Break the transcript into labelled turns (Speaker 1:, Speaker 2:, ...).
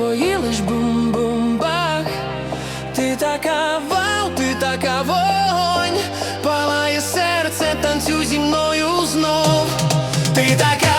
Speaker 1: мої лиш бум-бум-бах Ти така вау, ти така вогонь, палає серце, танцюй зі мною знов, ти така.